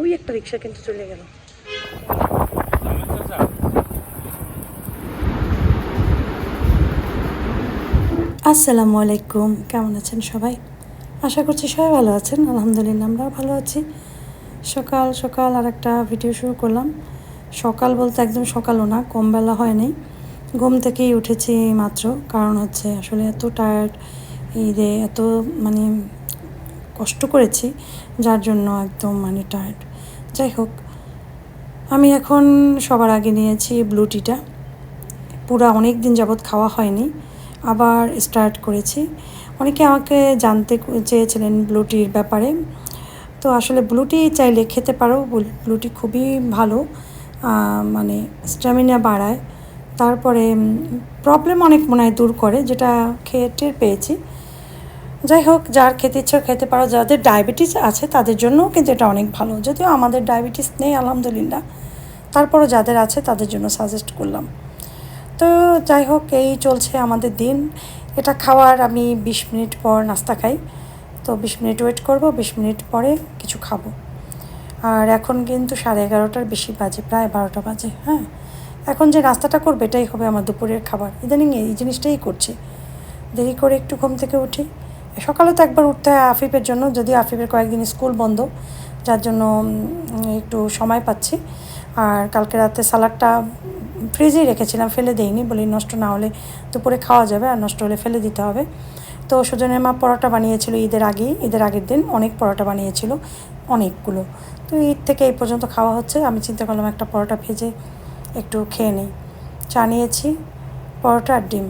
ওই একটা রিক্সা কিন্তু চলে গেল। আসসালামু আলাইকুম, কেমন আছেন সবাই? আশা করছি সবাই ভালো আছেন। আলহামদুলিল্লাহ, আমরাও ভালো আছি। সকাল সকাল আর একটা ভিডিও শুরু করলাম। সকাল বলতে একদম সকালও না কম বেলা হয়নি। ঘুম থেকেই উঠেছি মাত্র। কারণ হচ্ছে আসলে এত টায়ার্ড ঈদে এত মানে কষ্ট করেছি, যার জন্য একদম মানে টায়ার্ড যাই হোক, আমি এখন সবার আগে নিয়েছি ব্লু টিটা পুরো অনেক দিন যাবৎ খাওয়া হয়নি, আবার স্টার্ট করেছি। অনেকে আমাকে জানতে চেয়েছিলেন ব্লু টির ব্যাপারে। তো আসলে ব্লু টি চাইলে খেতে পারো, ব্লু টি খুবই ভালো মানে স্ট্যামিনা বাড়ায়। তারপরে প্রবলেম অনেক মনে হয় দূর করে, যেটা খেয়ে টের পেয়েছি। যাই হোক, যার খেতে ইচ্ছা খেতে পারো। যাদের ডায়াবেটিস আছে, তাদের জন্যও কিন্তু এটা অনেক ভালো। যদিও আমাদের ডায়াবেটিস নেই, আলহামদুলিল্লাহ। তারপরও যাদের আছে, তাদের জন্য সাজেস্ট করলাম। তো যাই হোক, এই চলছে আমাদের দিন। এটা খাওয়ার আমি বিশ মিনিট পর নাস্তা খাই। তো বিশ মিনিট ওয়েট করব, বিশ মিনিট পরে কিছু খাব। আর এখন কিন্তু সাড়ে এগারোটার বেশি বাজে, প্রায় বারোটা বাজে হ্যাঁ। এখন যে নাস্তাটা করবে, এটাই হবে আমার দুপুরের খাবার। ইদানিং এই জিনিসটাই করছি। দেরি করে একটু ঘুম থেকে উঠি। সকালে তো একবার উঠতে হয় আফিফের জন্য যদি আফিফের কয়েকদিন স্কুল বন্ধ, যার জন্য একটু সময় পাচ্ছি। আর কালকে রাতে সালাডটা ফ্রিজেই রেখেছিলাম, ফেলে দেইনি, বলি নষ্ট না হলে দুপুরে খাওয়া যাবে আর নষ্ট হলে ফেলে দিতে হবে। তো সুজনের মা পরোটা বানিয়েছিল ঈদের আগেই, ঈদের আগের দিন অনেক পরোটা বানিয়েছিল, অনেকগুলো। তো ঈদ থেকে এই পর্যন্ত খাওয়া হচ্ছে, আমি চিন্তা করলাম একটা পরোটা ভেজে একটু খেয়ে নিই। চা নিয়েছি, পরোটা আর ডিম।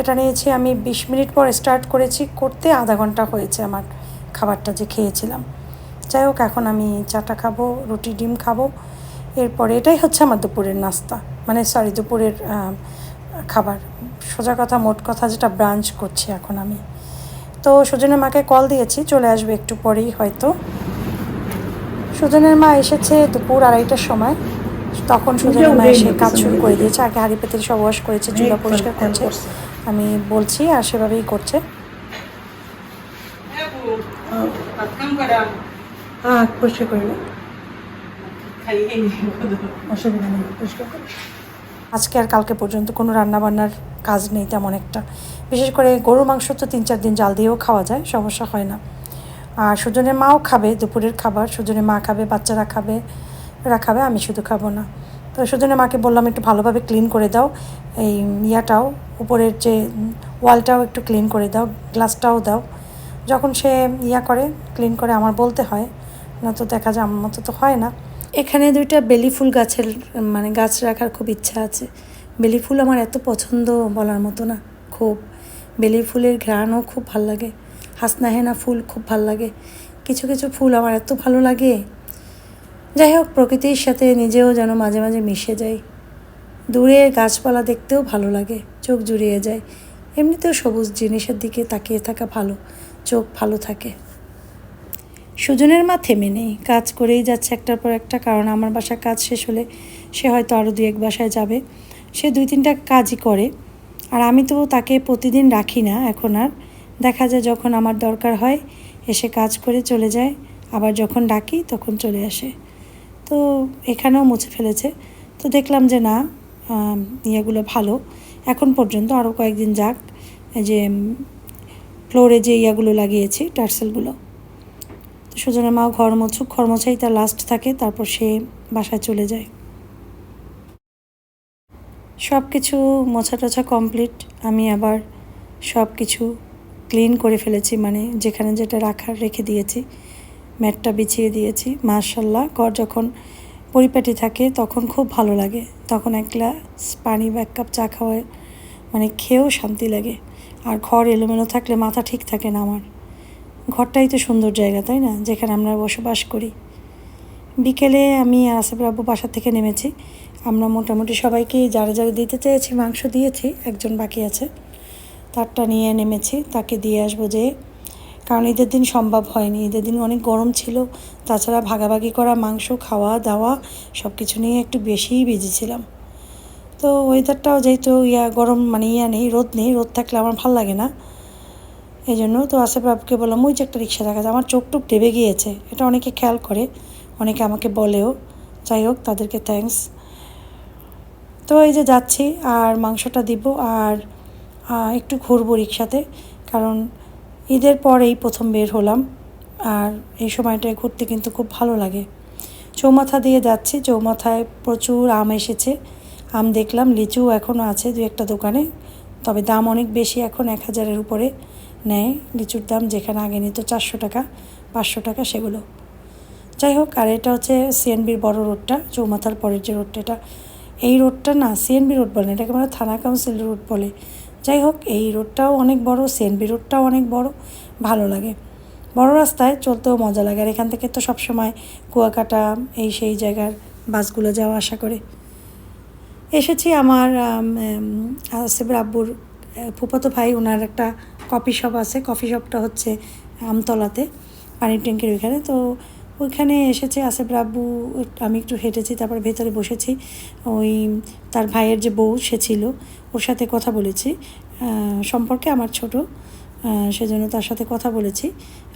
এটা নিয়েছি আমি বিশ মিনিট পর স্টার্ট করেছি করতে আধা ঘণ্টা হয়েছে আমার খাবারটা যে খেয়েছিলাম। যাই হোক এখন আমি চাটা খাব রুটি ডিম খাব। এরপরে এটাই হচ্ছে আমার দুপুরের নাস্তা। মানে সরি দুপুরের খাবার। সোজা কথা মোট কথা যেটা ব্রাঞ্চ করছি এখন আমি। তো সুজনের মাকে কল দিয়েছি চলে আসবে একটু পরেই হয়তো। সুজনের মা এসেছে দুপুর আড়াইটার সময়। তখন সুজনের মা এসে কাজ শুরু করে দিয়েছে। আগে হাড়ি পেতে সব ওয়াশ করেছে চুলা পরিষ্কার করছে। আমি বলছি আর সেভাবেই করছে। হ্যাঁ পরিষ্কার করে অসুবিধা নেই পরিষ্কার করো। আজকে আর কালকে পর্যন্ত কোনো রান্নাবান্নার কাজ নেই তেমন একটা। বিশেষ করে গরুর মাংস তো তিন চার দিন জাল দিয়েও খাওয়া যায় সমস্যা হয় না। আর সুজনের মাও খাবে দুপুরের খাবার। সুজনের মা খাবে বাচ্চারা খাবে এরা খাবে আমি শুধু খাব না। তো সুজনের মাকে বললাম, একটু ভালোভাবে ক্লিন করে দাও। এই ইয়াটাও, উপরের যে ওয়ালটাও একটু ক্লিন করে দাও গ্লাসটাও দাও। যখন সে ইয়া করে ক্লিন করে আমার বলতে হয়, না তো দেখা যায় আমার মতো তো হয় না। এখানে দুইটা বেলি ফুল গাছের মানে গাছ রাখার খুব ইচ্ছা আছে। বেলি ফুল আমার এত পছন্দ বলার মতো না, খুব। বেলি ফুলের ঘ্রাণও খুব ভালো লাগে। হাসনাহেনা ফুল খুব ভালো লাগে। কিছু কিছু ফুল আমার এত ভালো লাগে। যাই হোক, প্রকৃতির সাথে নিজেও যেন মাঝে মাঝে মিশে যাই। দূরে গাছপালা দেখতেও ভালো লাগে, চোখ জুড়িয়ে যায় এমনিতেও সবুজ জিনিসের দিকে তাকিয়ে থাকা ভালো, চোখ ভালো থাকে। সুজনের মা থেমে নেই, কাজ করেই যাচ্ছে একটার পর একটা, কারণ আমার বাসার কাজ শেষ হলে সে হয়তো আরও দু এক বাসায় যাবে। সে দুই তিনটা কাজই করে, আর আমি তো তাকে প্রতিদিন রাখি না, এখন আর। দেখা যায় যখন আমার দরকার হয়, এসে কাজ করে চলে যায়, আবার যখন ডাকি তখন চলে আসে। তো এখানেও মুছে ফেলেছে। তো দেখলাম যে না ইয়েগুলো ভালো। এখন পর্যন্ত আরও কয়েকদিন যাক যে ফ্লোরে যে ইয়াগুলো লাগিয়েছি, টার্সেলগুলো। তো সুজনের মাও ঘর মোছুক, ঘর মোছাই তার লাস্ট থাকে, তারপর সে বাসায় চলে যায়। সব কিছু মোছা টোছা কমপ্লিট আমি আবার সব কিছু ক্লিন করে ফেলেছি মানে যেখানে যেটা রাখার রেখে দিয়েছি। ম্যাটটা বিছিয়ে দিয়েছি। মার্শাল্লাহ ঘর যখন পরিপাটি থাকে তখন খুব ভালো লাগে। তখন এক গ্লাস পানি বা এক কাপ চা খাওয়ায় মানে খেয়েও শান্তি লাগে। আর ঘর এলোমেলো থাকলে মাথা ঠিক থাকে না আমার। ঘরটাই তো সুন্দর জায়গা, তাই না? যেখানে আমরা বসবাস করি। বিকেলে আমি আসিফ আব্বু বাসা থেকে নেমেছি। আমরা মোটামুটি সবাইকে যারা যারা দিতে চেয়েছি, মাংস দিয়েছি, একজন বাকি আছে। তারটা নিয়ে নেমেছি। তাকে দিয়ে আসব যে কারণ ঈদের দিন সম্ভব হয়নি। ঈদের দিন অনেক গরম ছিল, তাছাড়া ভাগাভাগি করা, মাংস, খাওয়া, দাওয়া সব কিছু নিয়ে একটু বেশিই বিজি ছিলাম। তো ওয়েদারটাও যেহেতু ইয়া গরম মানে ইয়া নেই, রোদ নেই, রোদ থাকলে আমার ভালো লাগে না। এই জন্য তো বাবুকে বললাম, ওই যে একটা রিক্সা দেখা আমার চোখ টুক টেবে গিয়েছে। এটা অনেকে খেয়াল করে, অনেকে আমাকে বলেও। যাই হোক, তাদেরকে থ্যাঙ্কস তো এই যে যাচ্ছি, আর মাংসটা দিব, আর একটু ঘুরবো রিক্সাতে, কারণ ঈদের পরেই প্রথম বের হলাম। আর এই সময়টায় ঘুরতে কিন্তু খুব ভালো লাগে। চৌমাথা দিয়ে যাচ্ছি। চৌমাথায় প্রচুর আম এসেছে। আম দেখলাম, লিচু এখনও আছে দু একটা দোকানে। তবে দাম অনেক বেশি এখন, এক হাজারের উপরে নেয়। লিচুর দাম যেখানে আগে নিত চারশো টাকা, পাঁচশো টাকা সেগুলো। যাই হোক, আর এটা হচ্ছে সিএনবির বড় রোডটা, চৌমাথার পরের যে রোডটা। এটা এই রোডটা না, সিএনবি রোড বলে না, এটাকে আমরা থানা কাউন্সিল রোড বলে। যাই হোক, এই রোডটাও অনেক বড় সিএনবি রোডটাও অনেক বড়, ভালো লাগে। বড় রাস্তায় চলতেও মজা লাগে, আর এখান থেকে তো সবসময় কুয়াকাটা, এই সেই জায়গার বাসগুলো যাওয়া আশা করে। এসেছি আমার আসিফের আব্বুর ফুফাতো ভাই ওনার একটা কফি শপ আছে, কফি শপটা হচ্ছে আমতলাতে পানির ট্যাঙ্কের ওইখানে। তো ওইখানে এসেছে আসিফ রাব্বু, আমি একটু হেঁটেছি, তারপর ভেতরে বসেছি। ওই তার ভাইয়ের যে বউ, সে ছিল, ওর সাথে কথা বলেছি। সম্পর্কে আমার ছোট সেজন্য তার সাথে কথা বলেছি।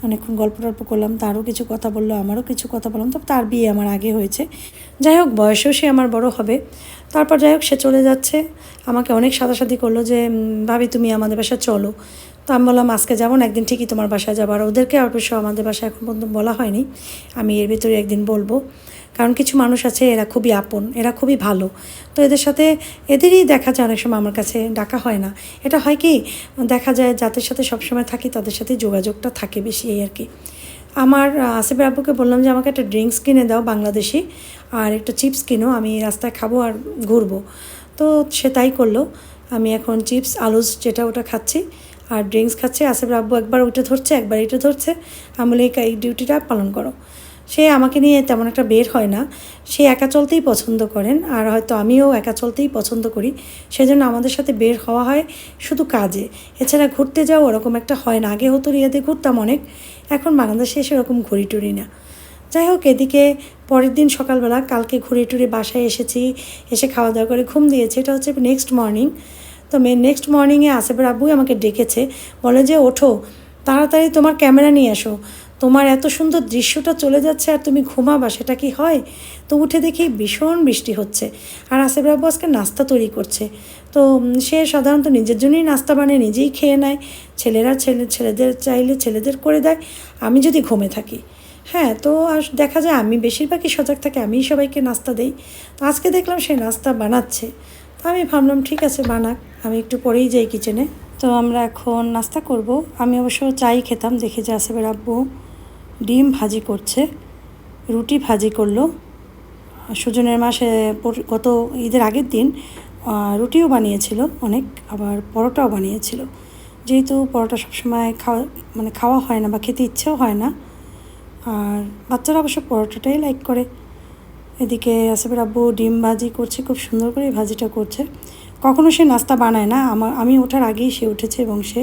অনেকক্ষণ গল্প টল্প করলাম, তারও কিছু কথা বলল, আমারও কিছু কথা বললাম। তো তার বিয়ে আমার আগে হয়েছে। যাই হোক, বয়সেও সে আমার বড় হবে। তারপর যাই হোক, সে চলে যাচ্ছে। আমাকে অনেক সাদাসাদি করল যে ভাবি তুমি আমাদের বাসায় চলো। তো আমি বললাম, আজকে যাব না, একদিন ঠিকই তোমার বাসায় যাব। আর ওদেরকে অবশ্য আমাদের বাসায় এখন পর্যন্ত বলা হয়নি। আমি এর ভিতরে একদিন বলব। কারণ কিছু মানুষ আছে, এরা খুবই আপন, এরা খুবই ভালো। তো এদের সাথে, এদেরই দেখা যায় অনেক সময় আমার কাছে ডাকা হয় না। এটা হয় কি, দেখা যায় যাদের সাথে সবসময় থাকি, তাদের সাথে যোগাযোগটা থাকে বেশি এই আর কি। আমার আসিফের আব্বুকে বললাম যে, আমাকে একটা ড্রিঙ্কস কিনে দাও, বাংলাদেশি। আর একটা চিপস কিনো, আমি রাস্তায় খাব আর ঘুরবো। তো সে তাই করল। আমি এখন চিপস আলুস যেটা ওটা খাচ্ছি। আর ড্রিঙ্কস খাচ্ছে। আসিফের আব্বু একবার ওইটা ধরছে, একবার এটা ধরছে। আমি বলি "এই- ডিউটিটা পালন করো। সে আমাকে নিয়ে তেমন একটা বের হয় না। সে একা চলতেই পছন্দ করেন আর হয়তো আমিও একা চলতেই পছন্দ করি। সেজন্য আমাদের সাথে বের হওয়া হয় শুধু কাজে। এছাড়া ঘুরতে যাও ওরকম একটা হয় না। আগে হতো রিয়াতে ঘুরতাম অনেক। এখন বাংলাদেশে সেরকম ঘুরি টুরি না। যাই হোক, এদিকে পরের দিন সকালবেলা কালকে ঘুরে টুরে বাসায় এসেছি। এসে খাওয়া দাওয়া করে ঘুম দিয়েছে। এটা হচ্ছে নেক্সট মর্নিং তো মে নেক্সট মর্নিংয়ে আসিফের আব্বুই আমাকে ডেকেছে, বলে যে, ওঠো, তাড়াতাড়ি তোমার ক্যামেরা নিয়ে আসো তোমার এত সুন্দর দৃশ্যটা চলে যাচ্ছে আর তুমি ঘুমাবা, সেটা কি হয়? তো উঠে দেখি ভীষণ বৃষ্টি হচ্ছে আর আসিফ আব্বু আজকে নাস্তা তৈরি করছে। তো সে সাধারণত নিজের জন্যই নাস্তা বানিয়ে নিজেই খেয়ে নেয়। ছেলেরা ছেলে, ছেলেদের চাইলে ছেলেদের করে দেয়, আমি যদি ঘুমে থাকি। হ্যাঁ তো আর দেখা যায় আমি বেশিরভাগই সজাগ থাকি, আমিই সবাইকে নাস্তা দেই। তো আজকে দেখলাম সে নাস্তা বানাচ্ছে। আমি ভাবলাম, ঠিক আছে, বানাক। আমি একটু পরেই যাই কিচেনে তো আমরা এখন নাস্তা করব। আমি অবশ্য চাই খেতাম, দেখে যে আসিফের আব্বু ডিম ভাজি করছে, রুটি ভাজি করল। সুজনের মাসে গত ঈদের আগের দিন রুটিও বানিয়েছিল অনেক, আবার পরোটাও বানিয়েছিল। যেহেতু পরোটা সবসময় খাওয়া মানে খাওয়া হয় না বা খেতে ইচ্ছেও হয় না, আর বাচ্চারা অবশ্য পরোটাটাই লাইক করে। এদিকে আসিফের আব্বু ডিম ভাজি করছে, খুব সুন্দর করে ভাজিটা করছে। কখনো সে নাস্তা বানায় না, আমার আমি ওঠার আগেই সে উঠেছে এবং সে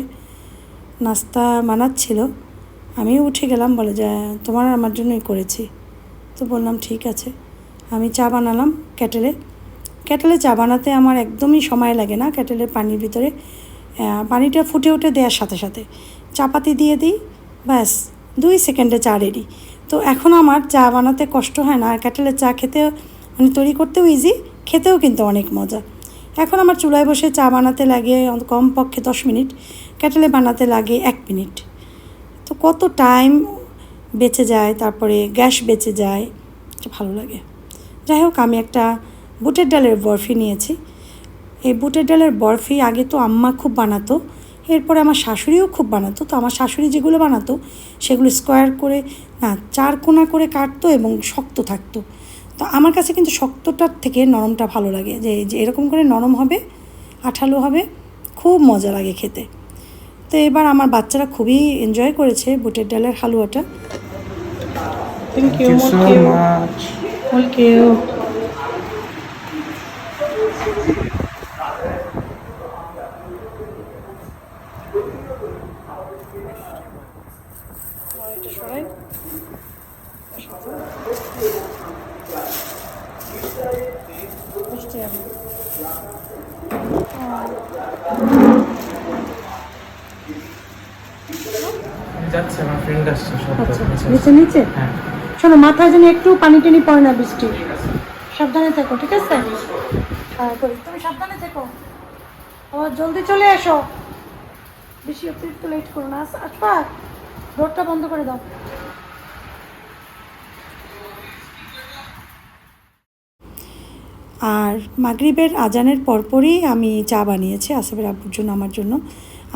নাস্তা বানাচ্ছিল। আমিও উঠে গেলাম, বলে যে, তোমার আমার জন্যই করেছি। তো বললাম, ঠিক আছে। আমি চা বানালাম ক্যাটেলে ক্যাটেলে চা বানাতে আমার একদমই সময় লাগে না, কেটেলের পানির ভিতরে পানিটা ফুটে উঠে দেওয়ার সাথে সাথে। চাপাতি দিয়ে দিই, ব্যাস, দুই সেকেন্ডে চা রেডি তো এখন আমার চা বানাতে কষ্ট হয় না, আর কেটেলের চা খেতে মানে তৈরি করতেও ইজি খেতেও কিন্তু অনেক মজা। এখন আমার চুলায় বসে চা বানাতে লাগে কমপক্ষে দশ মিনিট ক্যাটেলে বানাতে লাগে এক মিনিট। তো কত টাইম বেঁচে যায়, তারপরে গ্যাস বেঁচে যায় ভালো লাগে। যাই হোক, আমি একটা বুটের ডালের বরফি নিয়েছি। এই বুটের ডালের বরফি আগে তো আম্মা খুব বানাতো এরপরে আমার শাশুড়িও খুব বানাতো তো আমার শাশুড়ি যেগুলো বানাতো সেগুলো স্কোয়ার করে না চার কোনা করে কাটতো এবং শক্ত থাকতো। তো আমার কাছে কিন্তু শক্তটার থেকে নরমটা ভালো লাগে। যে যে এরকম করে নরম হবে আঠালো হবে খুব মজা লাগে খেতে। তো এবার আমার বাচ্চারা খুবই এনজয় করেছে বুটের ডালের হালুয়াটা। থ্যাংক ইউ নিচে হ্যাঁ। শোনো মাথায় যেন একটু পানি টানি পড়ে না বৃষ্টি। সাবধানে থেকো ঠিক আছে? হ্যাঁ তুমি সাবধানে থেকো। ও জলদি চলে এসো। বেশি অতিরিক্ত লেট করো না। আসবা রোডটা বন্ধ করে দাও। আর মাগরিবের আজানের পরপরই আমি চা বানিয়েছি আসেবের আব্বুর জন্য আমার জন্য।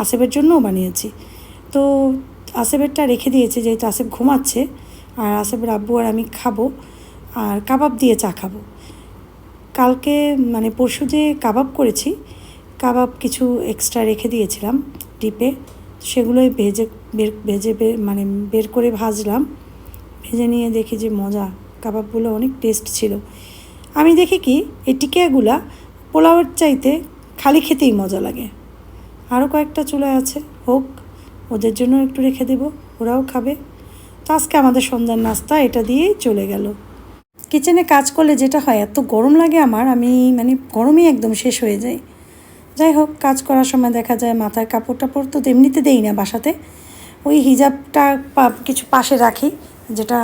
আসেবের জন্যও বানিয়েছি। তো আসেবেরটা রেখে দিয়েছি যেহেতু আসেব ঘুমাচ্ছে আর আসেবের আব্বু আর আমি খাব আর কাবাব দিয়ে চা খাব। কালকে মানে পরশু যে কাবাব করেছি, কাবাব কিছু এক্সট্রা রেখে দিয়েছিলাম ডিপে। সেগুলোই ভেজে, বের, ভেজে মানে বের করে ভাজলাম। ভেজে নিয়ে দেখি যে মজা, কাবাবগুলো অনেক টেস্ট ছিল। আমি দেখি কি, এই টিকিয়াগুলা পোলাওয়ের চাইতে খালি খেতেই মজা লাগে। আরও কয়েকটা চুলায় আছে, হোক, ওদের জন্য একটু রেখে দেবো, ওরাও খাবে। তো আজকে আমাদের সন্ধ্যার নাস্তা, এটা দিয়েই চলে গেল। কিচেনে কাজ করলে যেটা হয়, এত গরম লাগে আমার, আমি মানে গরমই একদম শেষ হয়ে যাই যাই হোক, কাজ করার সময় দেখা যায় মাথার কাপড় টাপড় তো এমনিতে দেই না বাসাতে। ওই হিজাবটা কিছু পাশে রাখি, যেটা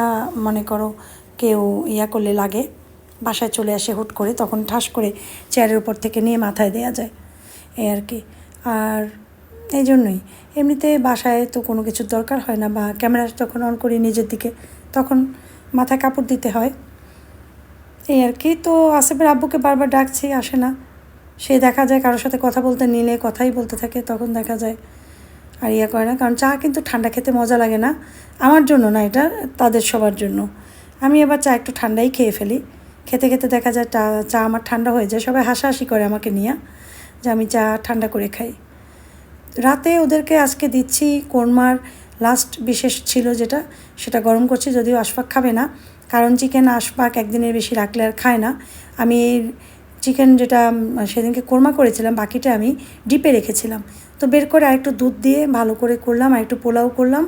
মনে করো কেউ ইয়া করলে লাগে, বাসায় চলে আসে হুট করে, তখন ঠাস করে চেয়ারের উপর থেকে নিয়ে মাথায় দেওয়া যায়, এই আর কি। আর এই জন্যই এমনিতে বাসায় তো কোনো কিছুর দরকার হয় না বা ক্যামেরা যখন অন করি নিজের দিকে, তখন মাথায় কাপড় দিতে হয়। এই আর কি, তো আসিফের আব্বুকে বারবার ডাকছি, আসে না। সে দেখা যায় কারোর সাথে কথা বলতে নিলে, কথাই বলতে থাকে, তখন দেখা যায় আর ইয়ে করে না। কারণ চা কিন্তু ঠান্ডা খেতে মজা লাগে না। আমার জন্য না এটা, তাদের সবার জন্য। আমি এবার চা একটু ঠান্ডাই খেয়ে ফেলি। খেতে খেতে দেখা যায় চা চা আমার ঠান্ডা হয়ে যায়। সবাই হাসাহাসি করে আমাকে নিয়ে যে আমি চা ঠান্ডা করে খাই। রাতে ওদেরকে আজকে দিচ্ছি কোরমার লাস্ট বিশেষ ছিল যেটা, সেটা গরম করছি যদিও আশফাক খাবে না, কারণ চিকেন আশফাক একদিনের বেশি রাখলে আর খায় না। আমি চিকেন যেটা সেদিনকে কোরমা করেছিলাম, বাকিটা আমি ডিপে রেখেছিলাম। তো বের করে আরেকটু দুধ দিয়ে ভালো করে করলাম আর একটু পোলাও করলাম,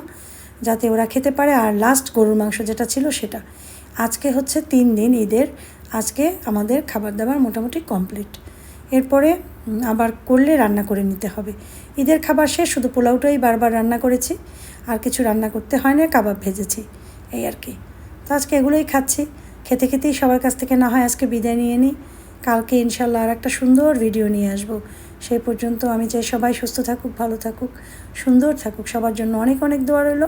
যাতে ওরা খেতে পারে। আর লাস্ট গরুর মাংস যেটা ছিল সেটা। আজকে হচ্ছে তিন দিন ঈদের, আজকে আমাদের খাবার দাবার মোটামুটি কমপ্লিট এরপরে আবার করলে রান্না করে নিতে হবে। ঈদের খাবার শেষ, শুধু পোলাওটাই বারবার রান্না করেছি। আর কিছু রান্না করতে হয় না, কাবাব ভেজেছি। এই আর কি। তো আজকে এগুলোই খাচ্ছি। খেতে খেতেই সবার কাছ থেকে না হয় আজকে বিদায় নিয়ে নিই। কালকে ইনশাল্লাহ আর একটা সুন্দর ভিডিও নিয়ে আসব। সেই পর্যন্ত আমি চাই সবাই সুস্থ থাকুক, ভালো থাকুক, সুন্দর থাকুক। সবার জন্য অনেক অনেক দোয়া রইল।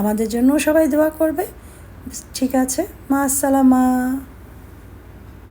আমাদের জন্যও সবাই দোয়া করবে। ঠিক আছে। মা, আসসালামা।